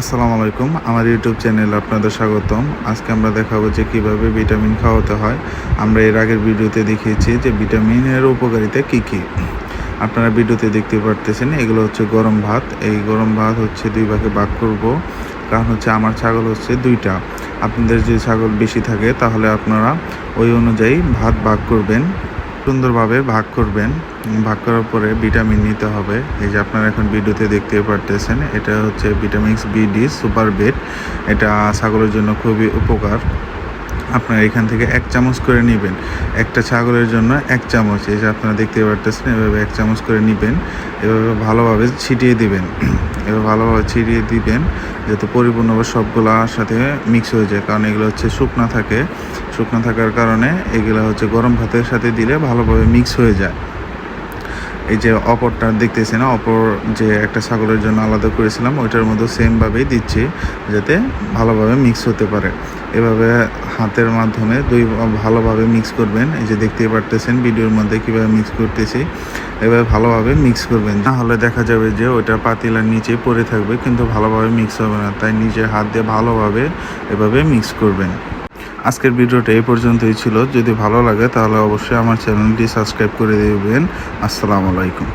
আসসালামু আলাইকুম। আমার ইউটিউব চ্যানেলে আপনাদের স্বাগতম। আজকে আমরা দেখাবো যে কীভাবে ভিটামিন খাওয়াতে হয়। আমরা এর আগের ভিডিওতে দেখিয়েছি যে ভিটামিনের উপকারিতা কী কী। আপনারা ভিডিওতে দেখতে পারতেছেন, এগুলো হচ্ছে গরম ভাত। এই গরম ভাত হচ্ছে দুই ভাগে ভাগ করব। কারণ হচ্ছে আমার ছাগল হচ্ছে দুইটা। আপনাদের যদি ছাগল বেশি থাকে, তাহলে আপনারা ওই অনুযায়ী ভাত ভাগ করবেন। সুন্দরভাবে ভাগ করবেন। ভাগ করার পরে ভিটামিন নিতে হবে। এই যে আপনারা এখন ভিডিওতে দেখতে পারতেছেন, এটা হচ্ছে vitamin B D super bed এটা ছাগলের জন্য খুবই উপকার। আপনারা এখান থেকে এক চামচ করে নেবেন। একটা ছাগলের জন্য এক চামচ। এই যে আপনারা দেখতে পারতেছেন, এভাবে এক চামচ করে নেবেন। এভাবে ভালোভাবে ছিটিয়ে দিবেন। এভাবে ভালোভাবে ছিটিয়ে দিবেন যাতে পরিপূর্ণভাবে সবগুলোর সাথে মিক্স হয়ে যায়। কারণ এগুলো হচ্ছে শুকনা থাকে। শুকনো থাকার কারণে এগুলো হচ্ছে গরম ভাতের সাথে দিলে ভালোভাবে মিক্স হয়ে যায়। এই যে অপরটা দেখতেছি না অপর যে একটা ছাগলের জন্য আলাদা করেছিলাম, ওইটার মধ্যে সেমভাবেই দিচ্ছি যাতে ভালোভাবে মিক্স হতে পারে। এভাবে হাতের মাধ্যমে দুই ভালোভাবে মিক্স করবেন। এই যে দেখতেই পারতেছেন ভিডিওর মধ্যে কীভাবে মিক্স করতেছি। এভাবে ভালোভাবে মিক্স করবেন। না হলে দেখা যাবে যে ওইটা পাতিলার নিচে পড়ে থাকবে, কিন্তু ভালোভাবে মিক্স হবে না। তাই নিজের হাত দিয়ে ভালোভাবে এভাবে মিক্স করবেন। আজকের ভিডিওটা এই পর্যন্তই ছিল। যদি ভালো লাগে তাহলে অবশ্যই আমার চ্যানেলটি সাবস্ক্রাইব করে দেবেন। আসসালামু আলাইকুম।